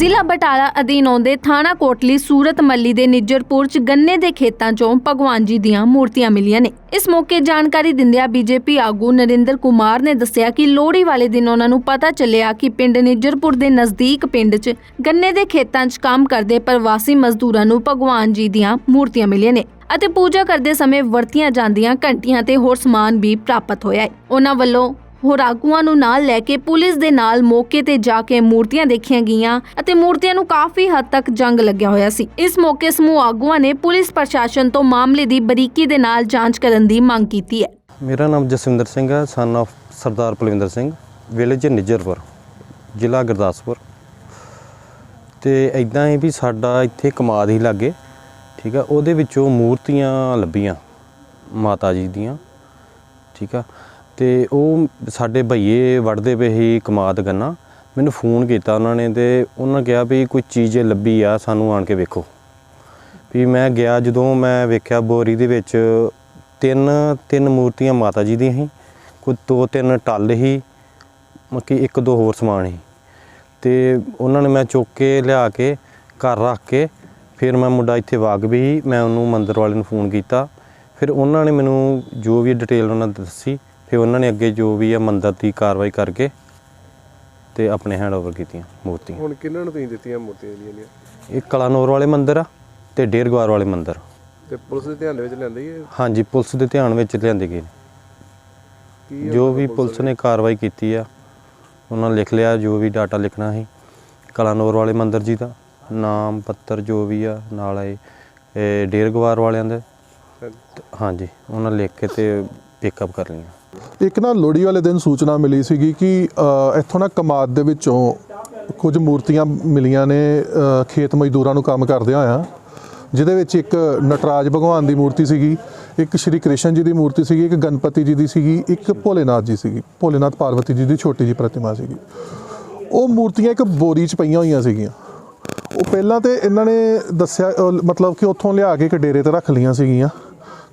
ਜ਼ਿਲ੍ਹਾ ਬਟਾਲਾ ਅਧੀਨ ਆਉਂਦੇ ਥਾਣਾ ਕੋਟਲੀ ਸੂਰਤ ਮੱਲੀ ਦੇ ਨਿੱਜਰਪੁਰ ਚ ਗੰਨੇ ਦੇ ਖੇਤਾਂ ਚੋਂ ਭਗਵਾਨ ਜੀ ਦੀਆਂ ਮੂਰਤੀਆਂ ਮਿਲੀਆਂ ਨੇ। ਇਸ ਮੌਕੇ ਜਾਣਕਾਰੀ ਦਿੰਦਿਆਂ ਬੀਜੇਪੀ ਆਗੂ ਨਰਿੰਦਰ ਕੁਮਾਰ ਨੇ ਦੱਸਿਆ ਕਿ ਲੋਹੜੀ ਵਾਲੇ ਦਿਨ ਉਹਨਾਂ ਨੂੰ ਪਤਾ ਚੱਲਿਆ ਕਿ ਪਿੰਡ ਨਿੱਜਰਪੁਰ ਦੇ ਨਜ਼ਦੀਕ ਪਿੰਡ 'ਚ ਗੰਨੇ ਦੇ ਖੇਤਾਂ 'ਚ ਕੰਮ ਕਰਦੇ ਪ੍ਰਵਾਸੀ ਮਜ਼ਦੂਰਾਂ ਨੂੰ ਭਗਵਾਨ ਜੀ ਦੀਆਂ ਮੂਰਤੀਆਂ ਮਿਲੀਆਂ ਨੇ ਅਤੇ ਪੂਜਾ ਕਰਦੇ ਸਮੇਂ ਵਰਤੀਆਂ ਜਾਂਦੀਆਂ ਘੰਟੀਆਂ ਤੇ ਹੋਰ ਸਮਾਨ ਵੀ ਪ੍ਰਾਪਤ ਹੋਇਆ ਹੈ। ਉਹਨਾਂ ਵੱਲੋਂ ਹੋਰ ਆਗੂਆਂ ਨੂੰ ਨਾਲ ਲੈ ਕੇ ਪੁਲਿਸ ਦੇ ਨਾਲ ਮੌਕੇ ਤੇ ਜਾ ਕੇ ਮੂਰਤੀਆਂ ਦੇਖੀਆਂ ਗਈਆਂ ਅਤੇ ਮੂਰਤੀਆਂ ਨੂੰ ਕਾਫੀ ਹੱਦ ਤੱਕ ਜੰਗ ਲੱਗਿਆ ਹੋਇਆ ਸੀ। ਇਸ ਮੌਕੇ ਸਮੂਹ ਆਗੂਆਂ ਨੇ ਪੁਲਿਸ ਪ੍ਰਸ਼ਾਸਨ ਤੋਂ ਮਾਮਲੇ ਦੀ ਬਰੀਕੀ ਦੇ ਨਾਲ ਜਾਂਚ ਕਰਨ ਦੀ ਮੰਗ ਕੀਤੀ ਹੈ। ਮੇਰਾ ਨਾਮ ਜਸਵਿੰਦਰ ਸਿੰਘ ਹੈ son of Sardar Palwinder Singh village Nijjarpur ਜ਼ਿਲ੍ਹਾ ਗੁਰਦਾਸਪੁਰ। ਤੇ ਇਦਾਂ ਹੀ ਵੀ ਸਾਡਾ ਇੱਥੇ ਕਮਾਦ ਹੀ ਲੱਗੇ, ਠੀਕ ਆ, ਉਹਦੇ ਵਿੱਚੋਂ ਮੂਰਤੀਆਂ ਲੱਭੀਆਂ ਮਾਤਾ ਜੀ ਦੀਆਂ, ਠੀਕ ਆ। ਤੇ ਉਹ ਸਾਡੇ ਭਈਏ ਵੜਦੇ ਪਏ ਸੀ ਕਮਾਦ ਗੰਨਾ। ਮੈਨੂੰ ਫੋਨ ਕੀਤਾ ਉਹਨਾਂ ਨੇ ਤੇ ਉਹਨਾਂ ਕਿਹਾ ਵੀ ਕੋਈ ਚੀਜ਼ ਲੱਭੀ ਆ ਸਾਨੂੰ ਆਣ ਕੇ ਵੇਖੋ। ਵੀ ਮੈਂ ਗਿਆ ਜਦੋਂ ਮੈਂ ਵੇਖਿਆ ਬੋਰੀ ਦੇ ਵਿੱਚ ਤਿੰਨ ਤਿੰਨ ਮੂਰਤੀਆਂ ਮਾਤਾ ਜੀ ਦੀਆਂ ਸੀ ਕੋਈ ਦੋ ਤਿੰਨ ਟੱਲ ਸੀ ਮੱਕੀ ਇੱਕ ਦੋ ਹੋਰ ਸਮਾਨ ਸੀ। ਤੇ ਉਹਨਾਂ ਨੇ ਮੈਂ ਚੁੱਕ ਕੇ ਲਿਆ ਕੇ ਘਰ ਰੱਖ ਕੇ ਫਿਰ ਮੈਂ ਮੁੰਡਾ ਇੱਥੇ ਵਾਗ ਵੀ ਸੀ, ਮੈਂ ਉਹਨੂੰ ਮੰਦਰ ਵਾਲੇ ਨੂੰ ਫੋਨ ਕੀਤਾ। ਫਿਰ ਉਹਨਾਂ ਨੇ ਮੈਨੂੰ ਜੋ ਵੀ ਡਿਟੇਲ ਉਹਨਾਂ ਦੱਸੀ ਫਿਰ ਉਹਨਾਂ ਨੇ ਅੱਗੇ ਜੋ ਵੀ ਹੈ ਮੰਦਰ ਦੀ ਕਾਰਵਾਈ ਕਰਕੇ ਤੇ ਆਪਣੇ ਹੈਂਡਓਵਰ ਕੀਤੀਆਂ ਮੂਰਤੀਆਂ। ਹੁਣ ਕਿਹਨਾਂ ਨੂੰ ਤੁਸੀਂ ਦਿੱਤੀਆਂ ਮੂਰਤੀਆਂ ਜਿਹੜੀਆਂ ਇਹ ਕਲਾਨੌਰ ਵਾਲੇ ਮੰਦਿਰ ਆ ਤੇ ਡੇਰਗਵਾਰ ਵਾਲੇ ਮੰਦਿਰ। ਤੇ ਪੁਲਿਸ ਦੇ ਧਿਆਨ ਦੇ ਵਿੱਚ ਲੈਂਦੀ ਹੈ ਹਾਂਜੀ ਪੁਲਿਸ ਦੇ ਧਿਆਨ ਵਿੱਚ ਲਿਆਂਦੇ ਗਏ। ਕੀ ਆ ਜੋ ਵੀ ਪੁਲਿਸ ਨੇ ਕਾਰਵਾਈ ਕੀਤੀ ਆ ਉਹਨਾਂ ਲਿਖ ਲਿਆ ਜੋ ਵੀ ਡਾਟਾ ਲਿਖਣਾ ਸੀ। ਕਲਾਨੌਰ ਵਾਲੇ ਮੰਦਿਰ ਜੀ ਦਾ ਨਾਮ ਪੱਤਰ ਜੋ ਵੀ ਆ ਨਾਲ ਆਏ ਇਹ ਡੇਰਗਵਾਰ ਵਾਲਿਆਂ ਦੇ। ਹਾਂਜੀ। ਉਹਨਾਂ ਲਿਖ ਕੇ ਤੇ ਪਿਕਅਪ ਕਰ ਲਈਆਂ। ਇੱਕ ਨਾ ਲੋਹੜੀ ਵਾਲੇ ਦਿਨ ਸੂਚਨਾ ਮਿਲੀ ਸੀਗੀ ਕਿ ਇੱਥੋਂ ਨਾ ਕਮਾਦ ਦੇ ਵਿੱਚੋਂ ਕੁਝ ਮੂਰਤੀਆਂ ਮਿਲੀਆਂ ਨੇ ਖੇਤ ਮਜ਼ਦੂਰਾਂ ਨੂੰ ਕੰਮ ਕਰਦਿਆਂ ਆ ਜਿਹਦੇ ਵਿੱਚ ਇੱਕ ਨਟਰਾਜ ਭਗਵਾਨ ਦੀ ਮੂਰਤੀ ਸੀਗੀ ਇੱਕ ਸ਼੍ਰੀ ਕ੍ਰਿਸ਼ਨ ਜੀ ਦੀ ਮੂਰਤੀ ਸੀਗੀ ਇੱਕ ਗਣਪਤੀ ਜੀ ਦੀ ਸੀਗੀ ਇੱਕ ਭੋਲੇਨਾਥ ਜੀ ਸੀਗੀ ਭੋਲੇਨਾਥ ਪਾਰਵਤੀ ਜੀ ਦੀ ਛੋਟੀ ਜੀ ਪ੍ਰਤਿਮਾ ਸੀਗੀ। ਉਹ ਮੂਰਤੀਆਂ ਇੱਕ ਬੋਰੀ 'ਚ ਪਈਆਂ ਹੋਈਆਂ ਸੀਗੀਆਂ। ਉਹ ਪਹਿਲਾਂ ਤੇ ਇਹਨਾਂ ਨੇ ਦੱਸਿਆ ਮਤਲਬ ਕਿ ਉੱਥੋਂ ਲਿਆ ਕੇ ਇੱਕ ਡੇਰੇ ਤੇ ਰੱਖ ਲਈਆਂ ਸੀਗੀਆਂ।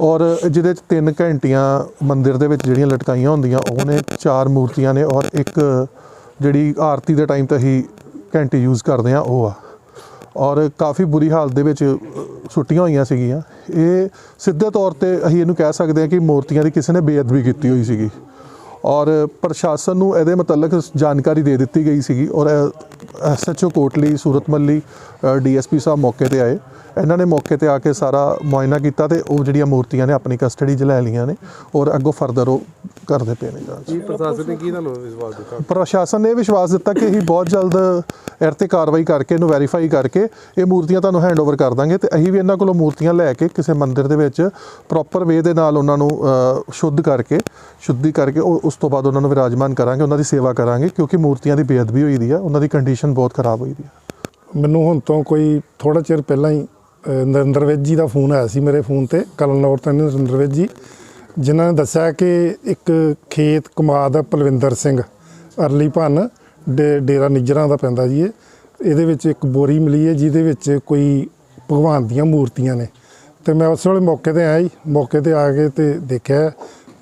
ਔਰ ਜਿਹਦੇ 'ਚ ਤਿੰਨ ਘੰਟੀਆਂ ਮੰਦਿਰ ਦੇ ਵਿੱਚ ਜਿਹੜੀਆਂ ਲਟਕਾਈਆਂ ਹੁੰਦੀਆਂ ਉਹ ਨੇ ਚਾਰ ਮੂਰਤੀਆਂ ਨੇ ਔਰ ਇੱਕ ਜਿਹੜੀ ਆਰਤੀ ਦੇ ਟਾਈਮ ਤੇ ਹੀ ਘੰਟੀ ਯੂਜ਼ ਕਰਦੇ ਆ ਉਹ ਆ। ਔਰ ਕਾਫੀ ਬੁਰੀ ਹਾਲਤ ਦੇ ਵਿੱਚ ਅ, ਸੁੱਟੀਆਂ ਹੋਈਆਂ ਸੀਗੀਆਂ। ਇਹ ਸਿੱਧੇ ਤੌਰ ਤੇ ਅਸੀਂ ਇਹਨੂੰ ਕਹਿ ਸਕਦੇ ਹਾਂ ਕਿ ਮੂਰਤੀਆਂ ਦੀ ਕਿਸੇ ਨੇ ਬੇਅਦਬੀ ਕੀਤੀ ਹੋਈ ਸੀਗੀ। ਔਰ ਪ੍ਰਸ਼ਾਸਨ ਨੂੰ ਇਹਦੇ ਮੁਤਲਕ ਜਾਣਕਾਰੀ ਦੇ ਦਿੱਤੀ ਗਈ ਸੀਗੀ ਔਰ ਐਸਐਚਓ ਕੋਟਲੀ ਸੂਰਤਮੱਲੀ ਡੀਐਸਪੀ ਸਾਹਿਬ ਮੌਕੇ ਤੇ ਆਏ। ਇਹਨਾਂ ਨੇ ਮੌਕੇ ਤੇ ਆ ਕੇ ਸਾਰਾ ਮੁਆਇਨਾ ਕੀਤਾ ਤੇ ਉਹ ਜਿਹੜੀਆਂ ਮੂਰਤੀਆਂ ਨੇ ਆਪਣੀ ਕਸਟਡੀ 'ਚ ਲੈ ਲਈਆਂ ਨੇ ਔਰ ਅੱਗੋਂ ਫਰਦਰ ਉਹ ਕਰਦੇ ਪਏ ਨੇ ਜਾਂਚ। ਪ੍ਰਸ਼ਾਸਨ ਨੇ ਕੀ ਤੁਹਾਨੂੰ ਵਿਸ਼ਵਾਸ ਦਿੱਤਾ? ਪ੍ਰਸ਼ਾਸਨ ਨੇ ਵਿਸ਼ਵਾਸ ਦਿੱਤਾ ਕਿ ਅਸੀਂ ਬਹੁਤ ਜਲਦ ਇਹ ਤੇ ਕਾਰਵਾਈ ਕਰਕੇ ਇਹਨੂੰ ਵੈਰੀਫਾਈ ਕਰਕੇ ਇਹ ਮੂਰਤੀਆਂ ਤੁਹਾਨੂੰ ਹੈਂਡਓਵਰ ਕਰ ਦਾਂਗੇ ਤੇ ਅਸੀਂ ਵੀ ਇਹਨਾਂ ਕੋਲੋਂ ਮੂਰਤੀਆਂ ਲੈ ਕੇ ਕਿਸੇ ਮੰਦਿਰ ਦੇ ਵਿੱਚ ਪ੍ਰੋਪਰ ਵੇ ਦੇ ਨਾਲ ਉਹਨਾਂ ਨੂੰ ਸ਼ੁੱਧ ਕਰਕੇ ਸ਼ੁੱਧੀ ਕਰਕੇ ਉਹ- ਉਸ ਤੋਂ ਬਾਅਦ ਉਹਨਾਂ ਨੂੰ ਵਿਰਾਜਮਾਨ ਕਰਾਂਗੇ, ਉਹਨਾਂ ਦੀ ਸੇਵਾ ਕਰਾਂਗੇ, ਕਿਉਂਕਿ ਮੂਰਤੀਆਂ ਦੀ ਬੇਅਦਬੀ ਹੋਈ ਦੀ ਆ, ਉਹਨਾਂ ਦੀ ਕੰਡੀਸ਼ਨ ਬਹੁਤ ਖਰਾਬ ਹੋਈ ਦੀ ਆ। ਮੈਨੂੰ ਹੁਣ ਤੋਂ ਕੋਈ ਥੋੜਾ ਚਿਰ ਪਹਿਲਾਂ ਹੀ ਨਰਿੰਦਰ ਵਿਜ ਜੀ ਦਾ ਫੋਨ ਆਇਆ ਸੀ ਮੇਰੇ ਫੋਨ ਤੇ, ਕਲਨੌਰ ਤੋਂ ਨਰਿੰਦਰ ਵਿਜ ਜੀ, ਜਿਨ੍ਹਾਂ ਨੇ ਦੱਸਿਆ ਕਿ ਇੱਕ ਖੇਤ ਕਮਾਦ ਪਲਵਿੰਦਰ ਸਿੰਘ, ਅਰਲੀ ਭੰਨ, ਡੇ- ਡੇਰਾ ਨਿੱਜਰਾਂ ਦਾ ਪੈਂਦਾ ਜੀ ਇਹ। ਇਹਦੇ ਵਿੱਚ ਇੱਕ ਬੋਰੀ ਮਿਲੀ ਹੈ, ਜਿਹਦੇ ਵਿੱਚ ਕੋਈ ਭਗਵਾਨ ਦੀਆਂ ਮੂਰਤੀਆਂ ਨੇ। ਤੇ ਮੈਂ ਉਸ ਵੇਲੇ ਮੌਕੇ ਤੇ ਆਇਆ ਜੀ, ਮੌਕੇ ਤੇ ਆ ਕੇ ਤੇ ਦੇਖਿਆ